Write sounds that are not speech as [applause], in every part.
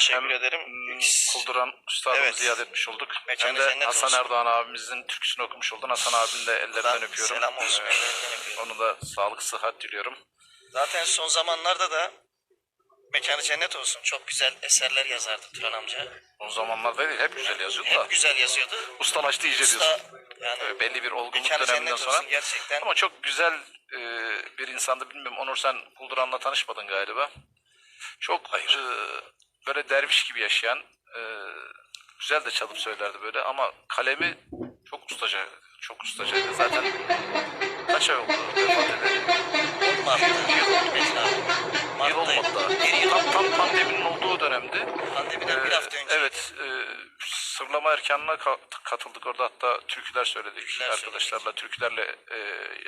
Teşekkür Hem, ederim. hmm, Kulduran üstadımızı Evet. ziyade etmiş olduk. Mekanı Hem de Hasan olsun. Erdoğan abimizin türküsünü okumuş oldun. Hasan abinin de ellerinden Buradan öpüyorum. selam olsun, Ee. Onu da sağlık, sıhhat diliyorum. Zaten son zamanlarda da mekanı cennet olsun. Çok güzel eserler yazardı Turan amca. Son zamanlarda değil, hep güzel yazıyordu da. Hep güzel yazıyordu. Ustalaştı iyice Usta diyorsun. yani belli bir olgunluk döneminden sonra. olsun gerçekten. Ama çok güzel e, bir insandı. Bilmiyorum Onur sen Kulduran'la tanışmadın galiba. Çok e, böyle derviş gibi yaşayan, e, güzel de çalıp söylerdi böyle ama kalemi çok ustaca, çok ustacaydı. Zaten kaç ay oldu vefat edeli? Abi. Yıl olmadı daha. Bir Tam, tam pandeminin olduğu dönemdi. Pandemiden bir Ee, hafta önce. Evet, e, sırlama erkanına ka- katıldık orada hatta türküler söyledik Türküler arkadaşlarla, türkülerle e,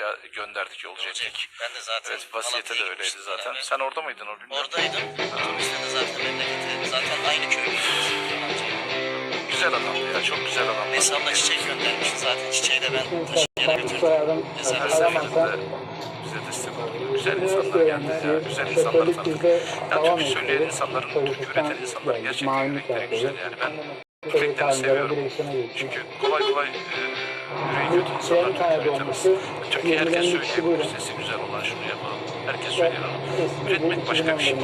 ya, gönderdik yolcu Olacak. ettik. Ben de zaten Evet, vasiyete de öyleydi zaten. yani. Sen orada mıydın o bilmiyorum. Oradaydım. Otobüste de zaten memleketi. Zaten aynı köylüyüz. Güzel adamdı ya, çok güzel adamdı. Hesabına çiçek göndermişti zaten. Çiçeği de ben taşıyarak Farklı götürdüm. aramazsa bize destek oldu. Güzel insanlar geldi ya, güzel insanlar tanıdık. bizde Ya türkü söyleyen insanların, türkü üreten geldik. gerçekten yürekleri güzel yani. Ben Direksiyona geçtik. Çünkü kolay kolay e, yüreği kötü insanlar üretemez. Türkiye herkes 20'den kişi söylüyor. Sesi güzel olan şunu yapalım. Herkes söylüyor üretmek başka bir 2011 şey.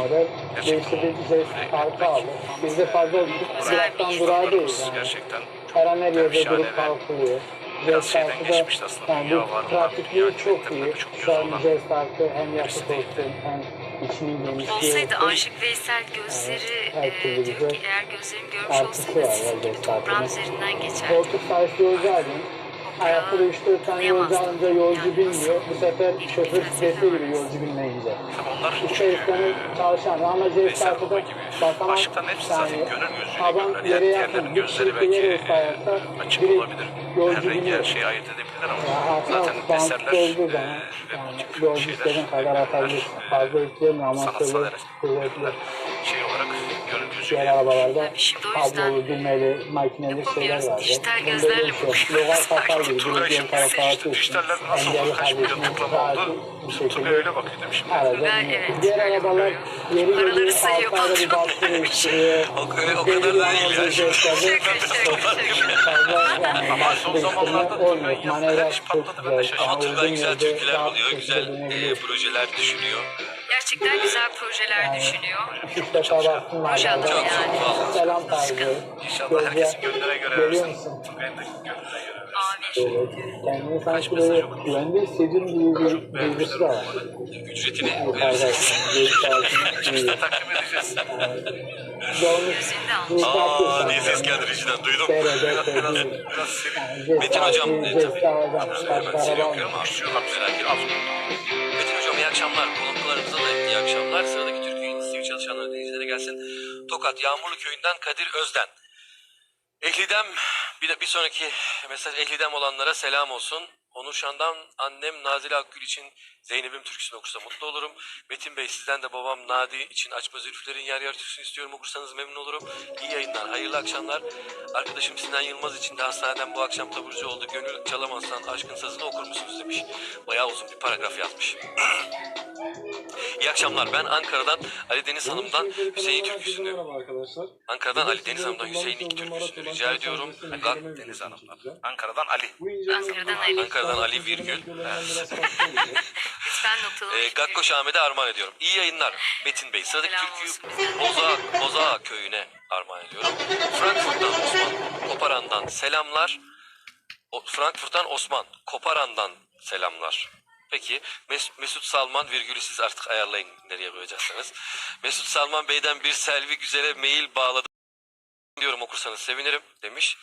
Gerçekten bir böyle aldı. Bizde fazla duraktan durağı değil. Gerçekten yerde Şahane ve biraz şeyden geçmişti aslında. yani Dünya bu var mı? pratikliği Dünya çok iyi. çok an olan birisi değildi. Olsaydı. Aşık Veysel gözleri e, diyor ki eğer gözlerimi görmüş olsaydı sizin gibi toprağın üzerinden geçer. Koltuk sayısı yolcu alayım. Hayatta da 3-4 tane yolcu alınca yolcu bilmiyor. Bu sefer şoför strese giriyor yolcu bilmeyince. Onlar İşte istemez çalışan ama jest Veysel artı Baba da gibi. bakamam. Aşktan hepsi zaten gönül gözüyle görürler. yere Yani gözleri belki açık olabilir. Her yolcu rengi biliyor. her şeyi ayırt edebilirler ama Ya zaten aslında eserler bağımsız olduğu e, zaman ve bu yani tip yolcu şeyler istediğin kadar e, atabilirsin. e, Fazla yüklemiyor ama sanatsal şöyle eser- kuvvetli. şey olarak gözüyle Diğer arabalarda kablolu, düğmeli, makineli şeyler vardı. Dijital gözlerle şey. Logar takar gibi. Ön tarafa işte atıyorsun. Engelli oldu? Kaç milyon kardeşine tıklama rahat oldu? bir şekilde öyle bakıyor değil mi şimdi? arada Diğer arabalar yeri geliyor sayıyor, altı ayda bir baskı [laughs] değiştiriyor. O, kadar da değil ya. Ama son zamanlarda. Ben de şaşırdım. Ama Turgay güzel türküler buluyor, güzel e, projeler düşünüyor. Gerçekten güzel projeler düşünüyor. Üç defa Proje adamı hala. yani. vallahi. Selam tarzı. İnşallah herkesin gönlüne göre Görüyor musun? Turgay'ın da gönlüne göre. Evet. Kendini sanki böyle güvende hissediyorum gibi bir duygusu da var. Ücretini iyi. [laughs] [laughs] Takdim edeceğiz. Aa diye ses geldi rejiden duydum. Sevdiğim. Biraz sevin. Metin hocam. Ben merak ettim. Metin hocam iyi akşamlar. Konuklarımıza da iyi akşamlar. Sıradaki Türk Yayın TV çalışanları dinleyicilere gelsin. Tokat Yağmurlu Köyü'nden Kadir Özden. Ehlidem bir de bir sonraki mesaj Ehlidem olanlara selam olsun. Onur Şan'dan annem Nazile Akgül için Zeynep'im türküsünü okursa mutlu olurum. Metin Bey sizden de babam Nadi için açma zülfülerin yer yer türküsünü istiyorum okursanız memnun olurum. İyi yayınlar, hayırlı akşamlar. Arkadaşım Sinan Yılmaz için de hastaneden bu akşam taburcu oldu. Gönül çalamazsan aşkın sazını okur musunuz demiş. Bayağı uzun bir paragraf yazmış. [clears throat] İyi akşamlar. Ben Ankara'dan Ali Deniz Hanım'dan Hüseyin türküsünü arkadaşlar. Ankara'dan Ali Deniz Hanım'dan Hüseyin türküsünü rica ediyorum. Gak Deniz Hanım'dan. Ankara'dan Ali. Ankara'dan Ali. Ankara'dan Ali virgül. Lütfen not alın. E, Gakkoş Ahmet'e armağan ediyorum. İyi yayınlar Metin Bey. Sıradaki Selam türküyü olsun bize. Boza, Boza köyüne armağan ediyorum. Frankfurt'tan Osman Koparan'dan selamlar. O, Frankfurt'tan Osman Koparan'dan selamlar. Peki Mes- Mesut Salman virgülü siz artık ayarlayın nereye koyacaksınız. Mesut Salman Bey'den bir Selvi Güzel'e mail bağladım diyorum okursanız sevinirim demiş.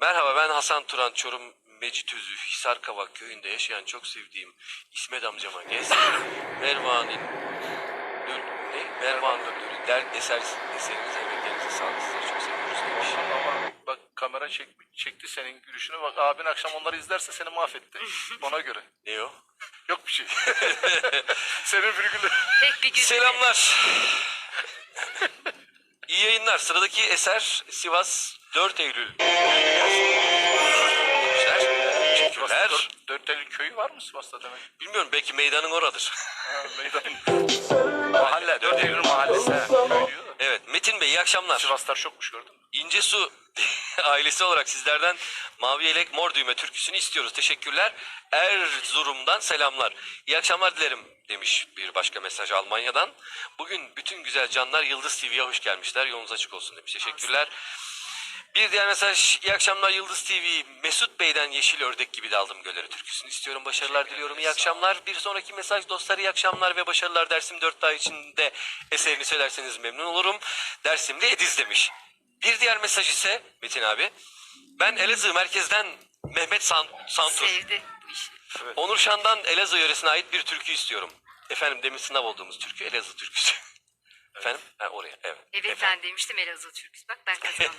Merhaba ben Hasan Turan Çorum Mecitözü Hisarkavak köyünde yaşayan çok sevdiğim İsmet amcama gez. [laughs] Mervan'ın dön, ne? Mervan döndürü der eser eseriniz emeklerinize sağlık sizleri çok seviyoruz demiş. Ama bak kamera çek, çekti senin gülüşünü. Bak abin akşam onları izlerse seni mahvetti. [laughs] Ona göre. Ne o? Yok bir şey. [laughs] senin virgülü. Tek bir gün. Selamlar. İyi yayınlar. Sıradaki eser Sivas 4 Eylül. Demişler. Teşekkürler. Dört, dört köyü var mı Sivas'ta demek? Bilmiyorum belki meydanın oradır. [laughs] Ha, meydan. Mahalle. Dört Eylül mahallesi. Ha, köy diyor da. Evet Metin Bey iyi akşamlar. Sivaslar çokmuş gördün mü? İncesu [laughs] ailesi olarak sizlerden Mavi Yelek Mor Düğme türküsünü istiyoruz. Teşekkürler. Erzurum'dan selamlar. İyi akşamlar dilerim demiş bir başka mesaj Almanya'dan. Bugün bütün güzel canlar Yıldız TV'ye hoş gelmişler. Yolunuz açık olsun demiş. Teşekkürler. Bir diğer mesaj. İyi akşamlar Yıldız TV. Mesut Bey'den Yeşil Ördek gibi daldım gölleri türküsünü istiyorum. Başarılar diliyorum. İyi akşamlar. Bir sonraki mesaj dostlar iyi akşamlar ve başarılar Dersim 4 ay içinde eserini söylerseniz memnun olurum. Dersimli Ediz demiş. Bir diğer mesaj ise Metin abi. Ben Elazığ merkezden Mehmet San Santur. Sevdi bu işi. Onur Şan'dan Elazığ yöresine ait bir türkü istiyorum. Efendim demin sınav olduğumuz türkü Elazığ türküsü. Efendim? Ha, oraya evet. Evet ben demiştim Elazığ türküsü. Bak ben kazandım.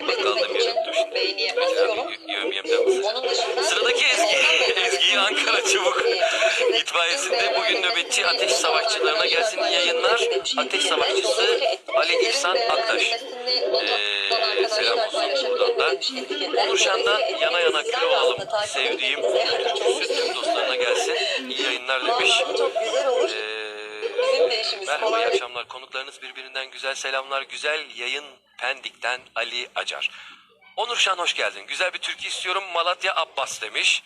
[laughs] Bakalım dur şimdi. Beğeniye basacağım. Onun dışında Sıradaki Ezgi, Ezgi'yi Ankara Çubuk Ee, itfaiyesinde bugün nöbetçi ateş savaşçılarına gelsin yayınlar. Ateş savaşçısı Ali İhsan Aktaş. Ee, selam olsun buradan da. Onur Şan'dan yana yana kül olalım. Sevdiğim türküsü tüm dostlarına gelsin. İyi yayınlar demiş. Çok güzel olur. Bizim de işimiz merhaba kolay. iyi akşamlar. Konuklarınız birbirinden güzel selamlar. Güzel yayın Pendik'ten Ali Acar. Onur Şan hoş geldin. Güzel bir türkü istiyorum. Malatya Abbas demiş.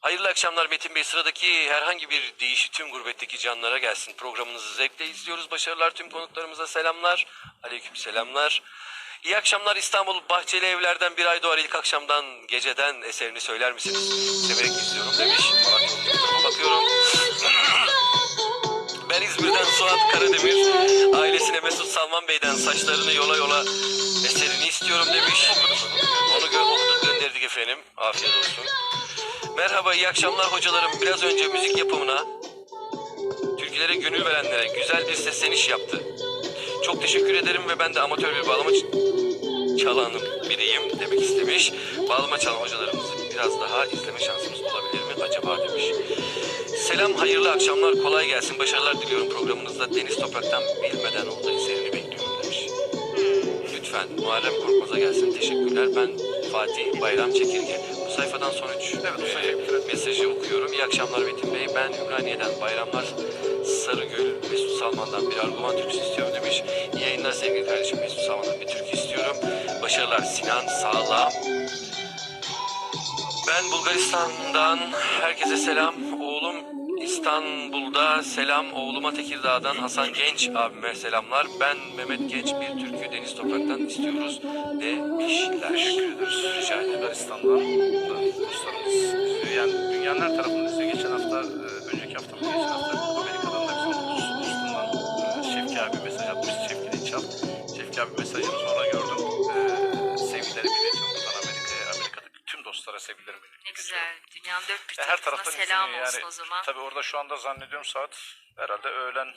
Hayırlı akşamlar Metin Bey. Sıradaki herhangi bir deyişi tüm gurbetteki canlara gelsin. Programınızı zevkle izliyoruz. Başarılar tüm konuklarımıza selamlar. Aleyküm selamlar. İyi akşamlar İstanbul Bahçeli Evler'den bir ay doğar ilk akşamdan geceden eserini söyler misiniz? Severek izliyorum demiş. Malatya'ya bakıyorum. [laughs] Ben İzmir'den Suat Karademir. Ailesine Mesut Salman Bey'den saçlarını yola yola eserini istiyorum demiş. Onu gö okuduk gönderdik efendim. Afiyet olsun. Merhaba iyi akşamlar hocalarım. Biraz önce müzik yapımına türkülere gönül verenlere güzel bir sesleniş yaptı. Çok teşekkür ederim ve ben de amatör bir bağlama çalanım biriyim demek istemiş. Bağlama çalan hocalarımızı biraz daha izleme şansımız olabilir mi acaba demiş. Selam, hayırlı akşamlar, kolay gelsin, başarılar diliyorum programınızda. Deniz Toprak'tan bilmeden oldu eserini bekliyorum demiş. Lütfen Muharrem Korkmaz'a gelsin. Teşekkürler. Ben Fatih Bayram Çekirge. Bu sayfadan sonuç evet, mesajı okuyorum. İyi akşamlar Metin Bey. Ben Ümraniye'den Bayramlar Sarıgül Mesut Salman'dan bir argüman türküsü istiyorum demiş. İyi yayınlar sevgili kardeşim Mesut Salman'dan bir türkü istiyorum. Başarılar Sinan Sağlam. Ben Bulgaristan'dan herkese selam. Oğlum İstanbul'da selam. Oğluma Tekirdağ'dan Hasan Genç abime selamlar. Ben Mehmet Genç bir türkü Deniz Toprak'tan istiyoruz demişler. Teşekkür ederiz. Rica ederim. Bulgaristan'dan da dostlarımız. Yani dünyanın her tarafından izliyor. Güzel. Dünyanın dört bir her taraftan selam olsun yani. o zaman. Tabii orada şu anda zannediyorum saat herhalde öğlen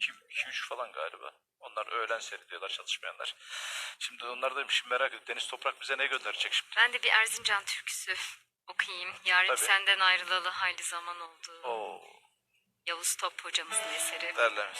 2-3 falan galiba. Onlar öğlen seyrediyorlar çalışmayanlar. Şimdi onlar da şimdi merak ediyorum. Deniz Toprak bize ne gönderecek şimdi? Ben de bir Erzincan türküsü okuyayım. Yarın Tabii. senden ayrılalı hayli zaman oldu. Oo, Yavuz Top hocamızın eseri. derlemiş.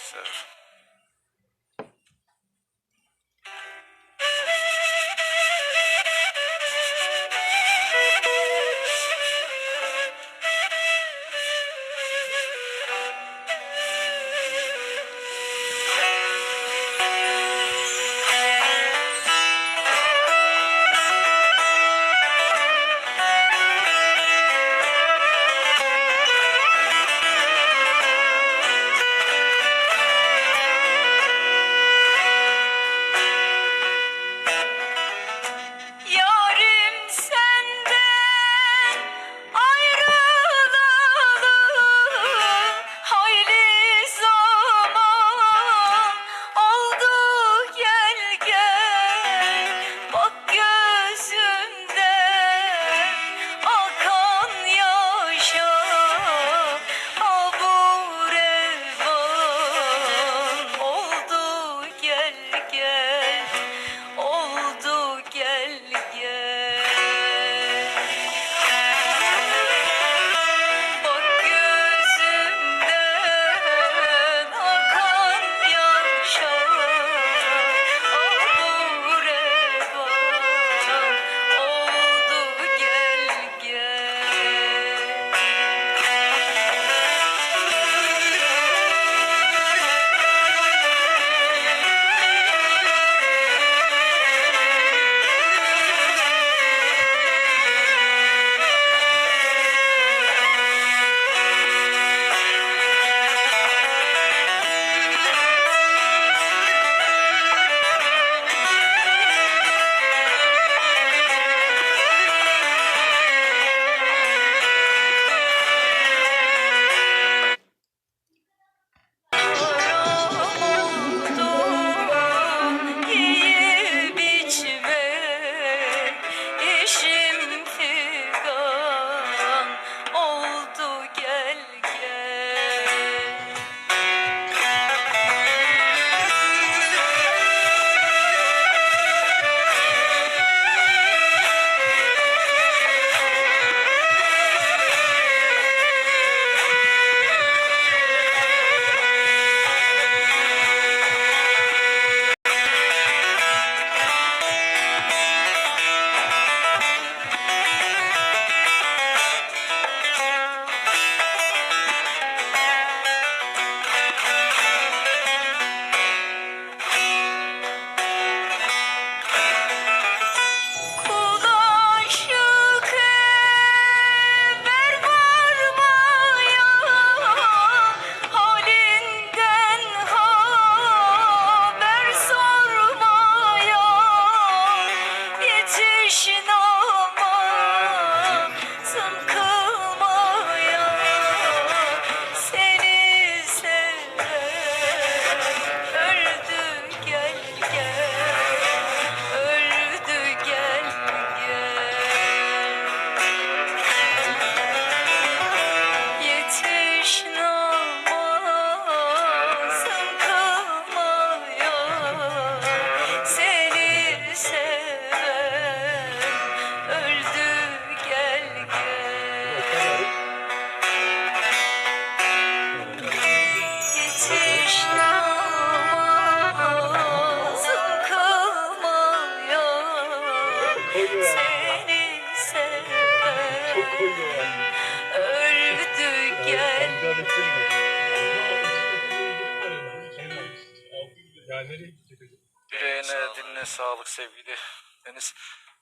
Diline sağlık sevgili Deniz.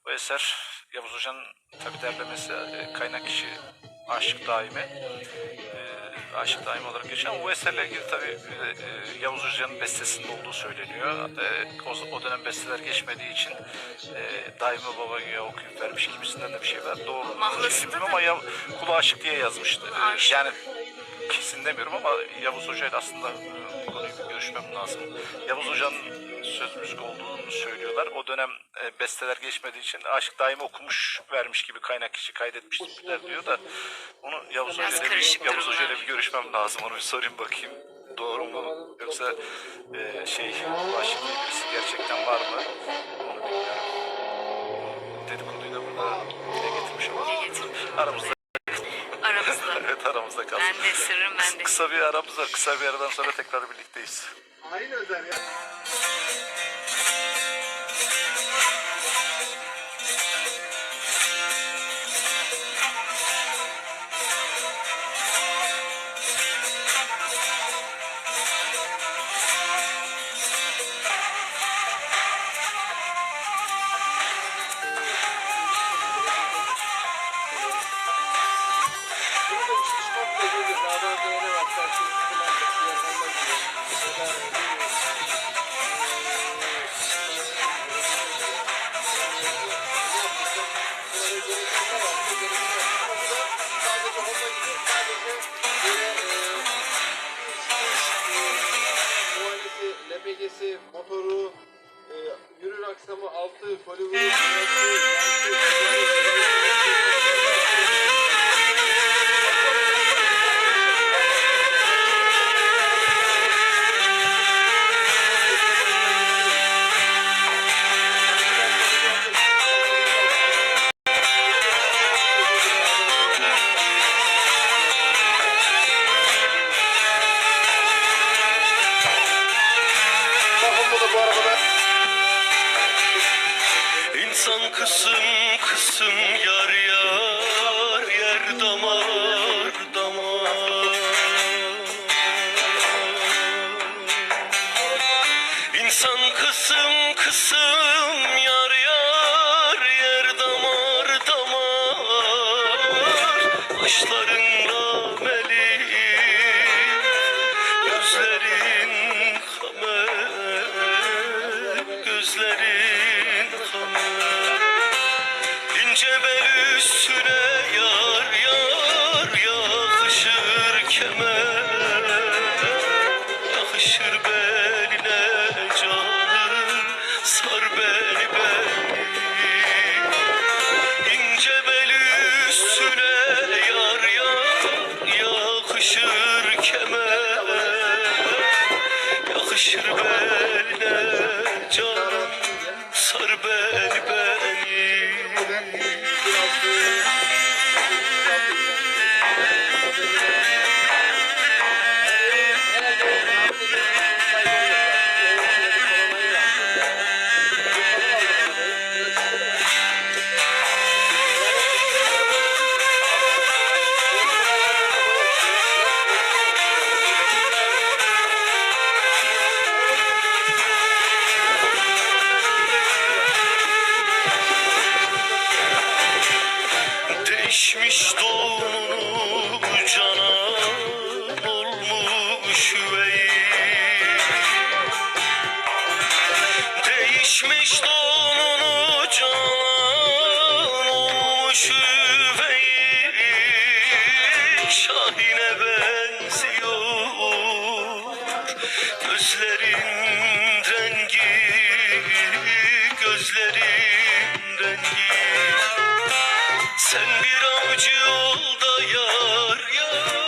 Bu eser Yavuz Hoca'nın tabi derlemesi e, kaynak kişi Aşık Daimi. E, Aşık Daimi olarak geçiyor ama bu eserle ilgili tabi e, Yavuz Hoca'nın bestesinde olduğu söyleniyor. E, o, o dönem besteler geçmediği için e, Daimi Baba güya okuyup vermiş gibisinden de bir şey var. Doğru. şey bilmiyorum ama Yav, Kulu Aşık diye yazmıştı. E, yani kesin demiyorum ama Yavuz Hoca ile aslında bu konuyu bir görüşmem lazım. Yavuz Hoca'nın söz müzik olduğunu söylüyorlar. O dönem e, besteler geçmediği için Aşık Daim okumuş vermiş gibi kaynak kişi kaydetmişler diyor da onu Yavuz Hoca ile bir, Yavuz Hoca bir görüşmem lazım. Onu bir sorayım bakayım. Doğru mu? Yoksa e, şey aşık birisi gerçekten var mı? Onu bilmiyorum. Dedikoduyu da burada dile getirmiş olalım. Aramızda Aramızda. [laughs] evet aramızda kalsın. Ben de sırrım ben de. Kısa bir aramız var. Kısa bir aradan sonra tekrar birlikteyiz. muayenesi, üstüne sen bir avcı ol da yar yar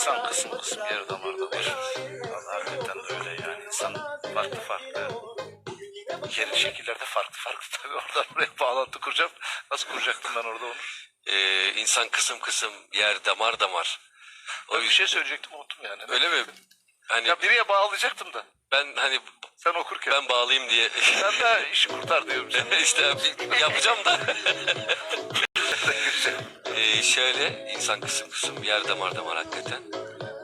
İnsan kısım kısım yer damarda var. Vallahi hakikaten de öyle yani. İnsan farklı farklı yeri şekillerde farklı farklı [laughs] tabii oradan oraya bağlantı kuracağım. Nasıl kuracaktım ben orada onu? Ee, insan kısım kısım, yer damar damar. O Bir şey söyleyecektim unuttum yani. öyle mi? Hani Ya biriye bağlayacaktım da. ben hani Sen okurken. ben bağlayayım diye [laughs] Ben de işi kurtar diyorum [laughs] işte yapacağım da. Ee, şöyle insan kısım kısım, yer damar damar hakikaten.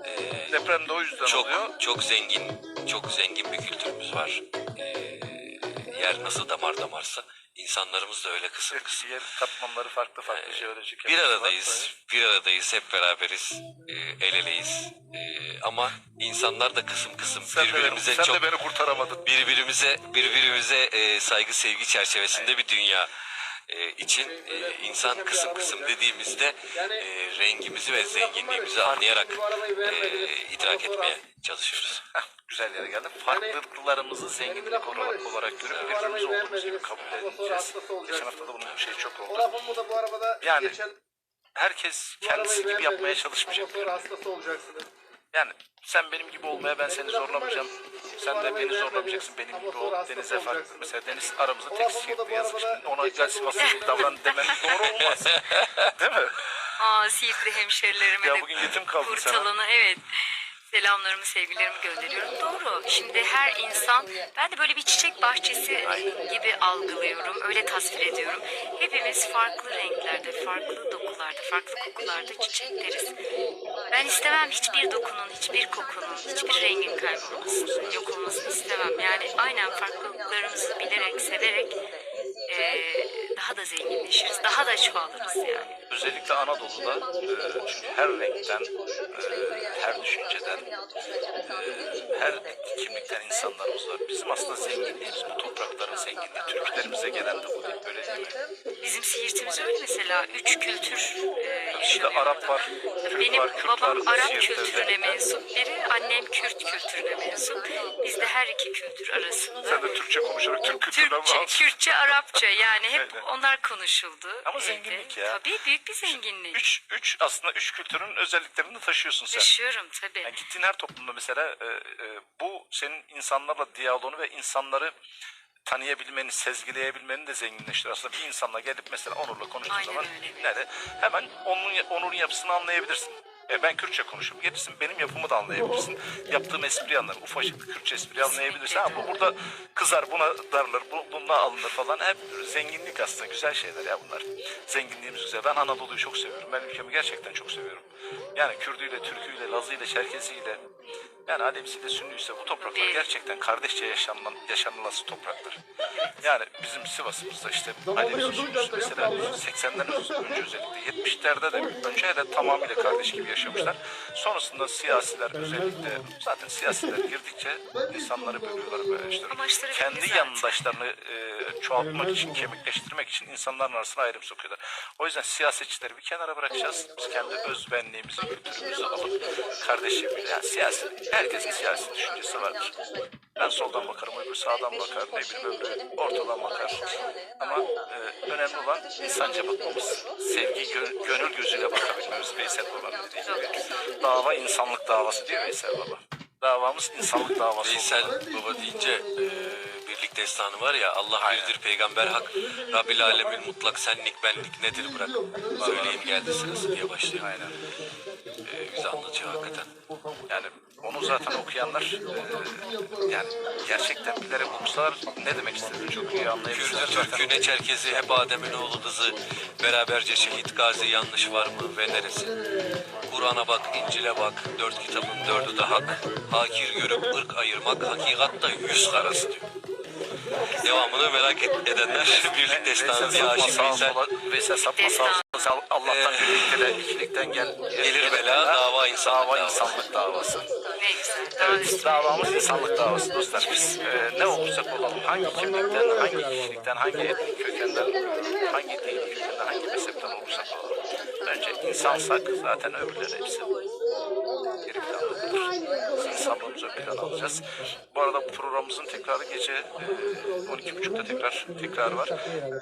Ee, Deprem de o yüzden çok oluyor. çok zengin, çok zengin bir kültürümüz var. Ee, yer nasıl damar damarsa insanlarımız da öyle kısım kısım. Yer katmanları farklı farklı jeolojik. Bir aradayız, bir aradayız, hep beraberiz, ee, el eleyiz. Ee, ama insanlar da kısım kısım Sen de, beni, birbirimize sen çok de beni kurtaramadın. birbirimize birbirimize e, saygı sevgi çerçevesinde bir dünya e, için e, insan kısım kısım dediğimizde e, rengimizi ve zenginliğimizi anlayarak e, idrak etmeye çalışıyoruz. Güzel yere geldim. Farklılıklarımızı zenginlik olarak, olarak görüp birbirimiz olduğumuz gibi kabul edeceğiz. Geçen hafta da bunun şey çok oldu. lafımı da bu arabada Yani geçen Herkes kendisi gibi yapmaya çalışmayacak. Hastası olacaksınız. Yani sen benim gibi olmaya ben seni zorlamayacağım. Sen de beni zorlamayacaksın benim gibi ol. Deniz'e farklı. Mesela Deniz aramızda tek sikti yazık. Şimdi ona gel Sivas'a git davran demen doğru olmaz. Değil mi? Aa Siirtli hemşerilerime Ya de bugün yetim kaldın sen. kurtalanı evet. Selamlarımı, sevgilerimi gönderiyorum. Doğru. Şimdi her insan, ben de böyle bir çiçek bahçesi gibi algılıyorum. Öyle tasvir ediyorum. Hepimiz farklı renklerde, farklı dokularda, farklı kokularda çiçekleriz. Ben istemem hiçbir dokunun, hiçbir kokunun, hiçbir rengin kaybolmasını, yok olmasını istemem. Yani aynen farklılıklarımızı bilerek, severek eee, daha da zenginleşiriz, daha da çoğalırız yani. Özellikle Anadolu'da e, çünkü her renkten, e, her düşünceden, e, her kimlikten insanlarımız var. Bizim aslında zenginliğimiz bu toprakların zenginliği. Türklerimize gelen de bu değil. Öyle değil mi? Bizim Siirt'imiz öyle mesela. Üç kültür e, Şimdi yaşanıyor Arap var, Türk Benim var, Kürt babam var, Arap Siirt'te kültürüne mensup biri, annem Kürt kültürüne mensup. Biz de her iki kültür arasında Sen de Türkçe konuşarak Türk kültüründen Türkçe. Kürtçe, Arapça yani hep. Onlar konuşuldu. Ama evde. zenginlik ya. Tabii büyük bir zenginlik. Üç, üç aslında üç kültürün özelliklerini taşıyorsun sen. Taşıyorum tabii. Yani gittiğin her toplumda mesela e, e, bu senin insanlarla diyaloğunu ve insanları tanıyabilmeni, sezgileyebilmeni de zenginleştirir. Aslında bir insanla gelip mesela Onur'la konuştuğun Aynen zaman öyle. ne de hemen onun, Onur'un yapısını anlayabilirsin. E, ben Kürtçe konuşurum. Gelirsin benim yapımı da anlayabilirsin. Yaptığım espriyi anlarım. Ufacık Kürtçe espri anlayabilirsin. Ha, bu burada kızar buna darılır, bu, buna alınır falan. Hep zenginlik aslında. Güzel şeyler ya bunlar. Zenginliğimiz güzel. Ben Anadolu'yu çok seviyorum. Ben ülkemi gerçekten çok seviyorum. Yani Kürdüyle, Türküyle, Lazıyla, Çerkeziyle yani Alevisiyle, Sünnüyse bu topraklar gerçekten kardeşçe yaşanılan, yaşanılası topraklar. Yani bizim Sivas'ımızda işte Alevi Sünnüsü mesela 80'den önce özellikle 70'lerde de önce hele tamamıyla kardeş gibi yaşamışlar. Sonrasında siyasiler özellikle zaten siyasiler girdikçe insanları bölüyorlar böyle işte. Kendi yandaşlarını e, çoğaltmak için, kemikleştirmek için insanların arasına ayrım sokuyorlar. O yüzden siyasetçileri bir kenara bırakacağız. Biz kendi özbenliğimizi, kültürümüzü alıp kardeşliğimizi, yani siyasi, herkesin siyasi düşüncesi vardır. Ben soldan bakarım, öbür sağdan bakar, ne bileyim öbürü ortadan bakar. Ama e, önemli olan insanca bakmamız. Sevgi gö- gönül gözüyle bakabilmemiz Veysel Baba'nın dediği. Dava insanlık davası diyor Veysel Baba. Davamız insanlık davası Veysel. Baba deyince e, birlik destanı var ya Allah Aynen. birdir peygamber hak Rabbil alemin mutlak senlik benlik nedir bırak söyleyeyim geldi sırası diye başlıyor. Aynen. Bize anlatıyor hakikaten. Yani onu zaten okuyanlar e, yani gerçekten bilerek okusalar ne demek istediğini çok iyi anlayabilirler. Kürdü, Türkü, ne Çerkezi, hep Adem'in oğlu kızı. Beraberce şehit gazi yanlış var mı ve neresi? Kur'an'a bak, İncil'e bak, dört kitabın dördü de hak. Hakir görüp ırk ayırmak, hakikatta yüz karası diyor. Devamını merak et- edenler birlik destanı diye sapma Haşim sağa Veysel. Veysel sapma sağa sola. Allah'tan Ee, birlikte de ikilikten gel. gelir bela, dava insanlık dava insanlık davası. Ne güzel. Daha Evet, davamız insanlık davası dostlar. Biz e, ne olursak olalım, hangi kimlikten, hangi kişilikten, hangi etnik kökenden, hangi dini kökenden, hangi mezhepten olursak olalım. Önce insansak zaten öbürleri hepsi. Geri kalanı. İnsanlarımıza plan alacağız. Bu arada bu programımızın tekrarı gece e, 12.30'da tekrar tekrar var.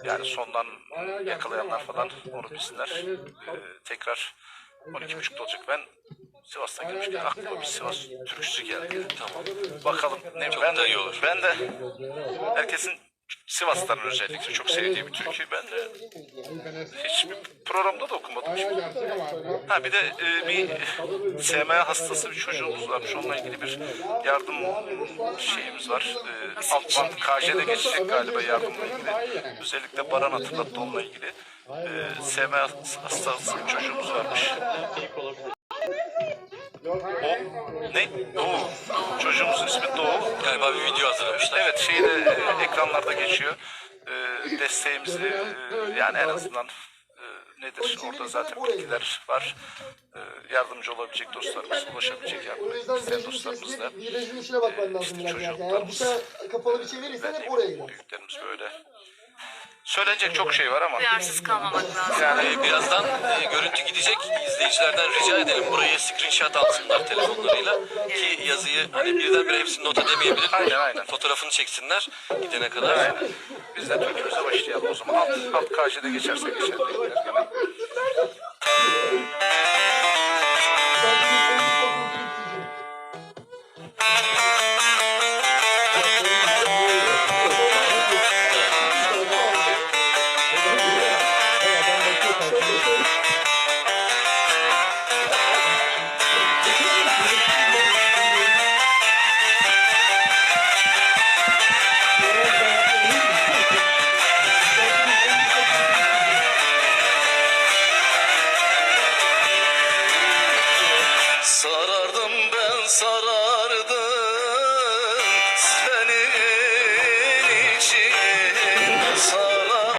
Yani sondan yakalayanlar falan onu bilsinler. E, tekrar 12.30'da olacak. Ben Sivas'tan gelmişken aklıma bir Sivas türküsü geldi. Tamam. Bakalım. Ne, Çok ben de, iyi olur. Ben de herkesin Sivas'tan özellikle çok sevdiği bir türkü. Ben de hiçbir programda da okumadım. Hiç. Ha bir de e, bir SMA hastası bir çocuğumuz varmış. Onunla ilgili bir yardım şeyimiz var. E, Altman KJ'de geçecek galiba yardımla ilgili. Özellikle Baran hatırlattı onunla ilgili. E, SMA hastası bir çocuğumuz varmış. O ne? Doğu. Çocuğumuzun ismi Doğu. Galiba bir video hazırlamışlar. Evet şeyde e, ekranlarda geçiyor. E, desteğimizi e, yani en azından e, nedir orada zaten bilgiler var. E, yardımcı olabilecek dostlarımız, ulaşabilecek yardım isteyen dostlarımız da içine bakman lazım biraz yani. Eğer dışa kapalı bir çevirirsen hep oraya gider. büyüklerimiz böyle. Söylenecek çok şey var ama Duyarsız kalmamak lazım. yani birazdan e, görüntü gidecek. İzleyicilerden rica edelim burayı screenshot alsınlar telefonlarıyla. Ki yazıyı hani birdenbire hepsini not edemeyebilir. Aynen, aynen. Fotoğrafını çeksinler gidene kadar. Aynen. Biz de türkümüze başlayalım o zaman. Alt, alt KJ'de geçerse geçer.